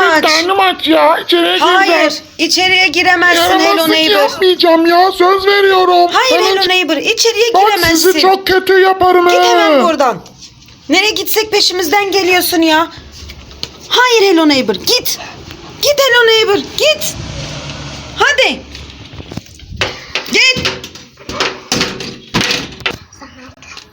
aç. karnım aç ya. İçeriye Hayır. gireceğim. içeriye giremezsin Hello Yaramazlık Neighbor. yapmayacağım ya. Söz veriyorum. Hayır Hemen Hello Neighbor. içeriye Bak giremezsin. sizi çok kötü yaparım. Git he. hemen buradan. Nereye gitsek peşimizden geliyorsun ya. Hayır Hello Neighbor git. Git Hello Neighbor git. Hadi.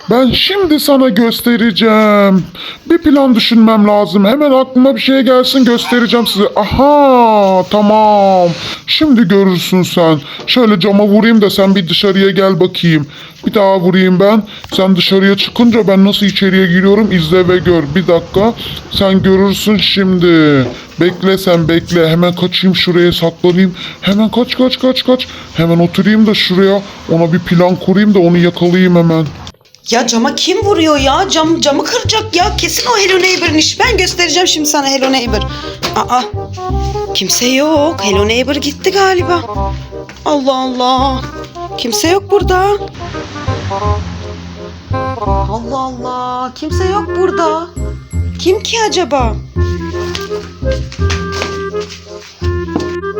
Ben şimdi sana göstereceğim. Bir plan düşünmem lazım. Hemen aklıma bir şey gelsin göstereceğim size. Aha tamam. Şimdi görürsün sen. Şöyle cama vurayım da sen bir dışarıya gel bakayım. Bir daha vurayım ben. Sen dışarıya çıkınca ben nasıl içeriye giriyorum izle ve gör. Bir dakika. Sen görürsün şimdi. Bekle sen bekle. Hemen kaçayım şuraya saklanayım. Hemen kaç kaç kaç kaç. Hemen oturayım da şuraya. Ona bir plan kurayım da onu yakalayayım hemen. Ya cama kim vuruyor ya? Cam, camı kıracak ya. Kesin o Hello Neighbor'ın. Ben göstereceğim şimdi sana Hello Neighbor. Aa, kimse yok. Hello Neighbor gitti galiba. Allah Allah. Kimse yok burada. Allah Allah. Kimse yok burada. Kim ki acaba?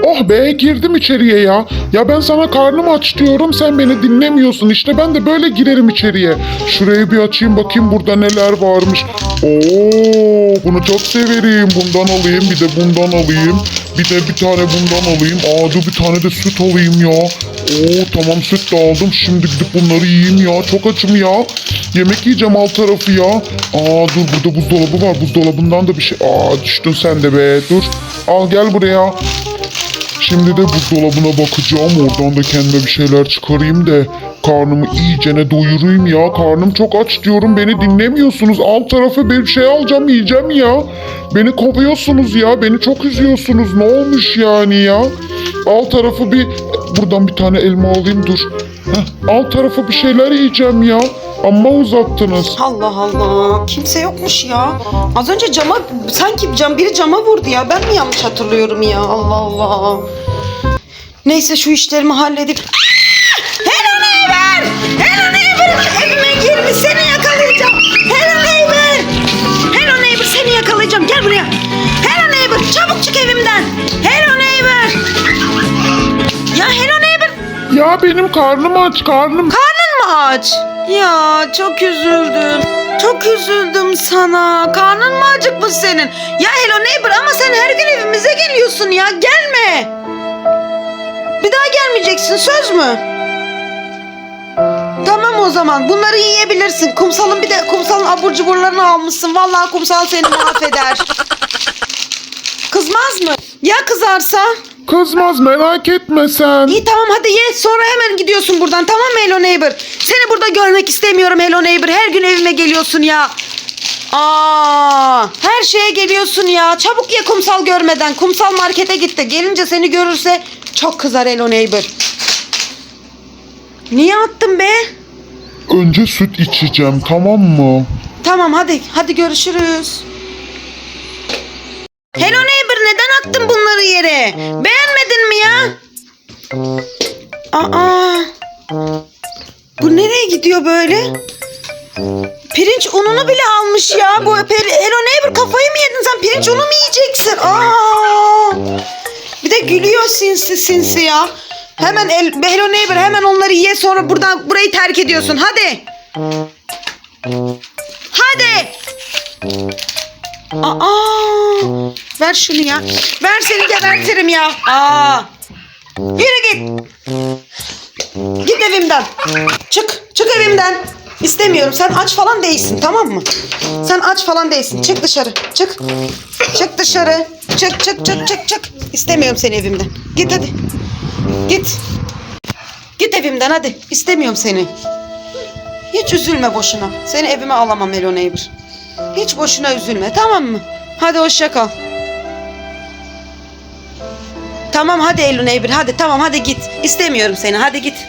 Oh be girdim içeriye ya. Ya ben sana karnım aç diyorum sen beni dinlemiyorsun. İşte ben de böyle girerim içeriye. Şurayı bir açayım bakayım burada neler varmış. Oo bunu çok severim. Bundan alayım bir de bundan alayım. Bir de bir tane bundan alayım. Aa dur bir tane de süt alayım ya. Oo tamam süt de aldım. Şimdi gidip bunları yiyeyim ya. Çok açım ya. Yemek yiyeceğim alt tarafı ya. Aa dur burada buzdolabı var. Buzdolabından da bir şey. Aa düştün sen de be. Dur. Al gel buraya. Şimdi de buzdolabına bakacağım. Oradan da kendime bir şeyler çıkarayım da karnımı iyicene doyurayım ya. Karnım çok aç diyorum. Beni dinlemiyorsunuz. Alt tarafı bir şey alacağım yiyeceğim ya. Beni kovuyorsunuz ya. Beni çok üzüyorsunuz. Ne olmuş yani ya? Alt tarafı bir... Buradan bir tane elma alayım dur. Heh, alt tarafı bir şeyler yiyeceğim ya. Amma uzattınız. Allah Allah. Kimse yokmuş ya. Az önce cama sanki cam biri cama vurdu ya. Ben mi yanlış hatırlıyorum ya? Allah Allah. Neyse şu işlerimi halledip. Hello neighbor! Hello neighbor! Evime girmiş seni yakalayacağım. Hello neighbor! Hello neighbor seni yakalayacağım. Gel buraya. Hello neighbor çabuk çık evimden. Hello neighbor! Ya hello neighbor Ya benim karnım aç karnım. Karnın mı aç? Ya çok üzüldüm. Çok üzüldüm sana. Karnın mı acıkmış senin? Ya Hello Neighbor ama sen her gün evimize geliyorsun ya. Gelme. Bir daha gelmeyeceksin söz mü? Tamam o zaman bunları yiyebilirsin. Kumsalın bir de kumsalın abur cuburlarını almışsın. Vallahi kumsal seni mahveder. Kızmaz mı? Ya kızarsa? Kızmaz merak etme sen. İyi tamam hadi ye sonra hemen gidiyorsun buradan tamam mı Hello Neighbor? Seni burada görmek istemiyorum Hello Neighbor. Her gün evime geliyorsun ya. Aa, her şeye geliyorsun ya. Çabuk ye kumsal görmeden. Kumsal markete gitti. Gelince seni görürse çok kızar Hello Neighbor. Niye attın be? Önce süt içeceğim tamam mı? Tamam hadi. Hadi görüşürüz. Hello Neighbor attın bunları yere? Beğenmedin mi ya? Aa. Bu nereye gidiyor böyle? Pirinç ununu bile almış ya. Bu Pel- Hello Neighbor kafayı mı yedin sen? Pirinç unu mu yiyeceksin? Aa. Bir de gülüyor sinsi sinsi ya. Hemen el, Hello Neighbor hemen onları ye sonra buradan burayı terk ediyorsun. Hadi. Hadi. Aa, ver şunu ya. Ver seni gebertirim ya. Aa. Yürü git. Git evimden. Çık. Çık evimden. İstemiyorum. Sen aç falan değilsin tamam mı? Sen aç falan değilsin. Çık dışarı. Çık. Çık dışarı. Çık çık çık çık çık. İstemiyorum seni evimden. Git hadi. Git. Git evimden hadi. İstemiyorum seni. Hiç üzülme boşuna. Seni evime alamam Neighbor. Hiç boşuna üzülme tamam mı? Hadi hoşça kal. Tamam hadi Hello Neighbor hadi tamam hadi git. İstemiyorum seni hadi git.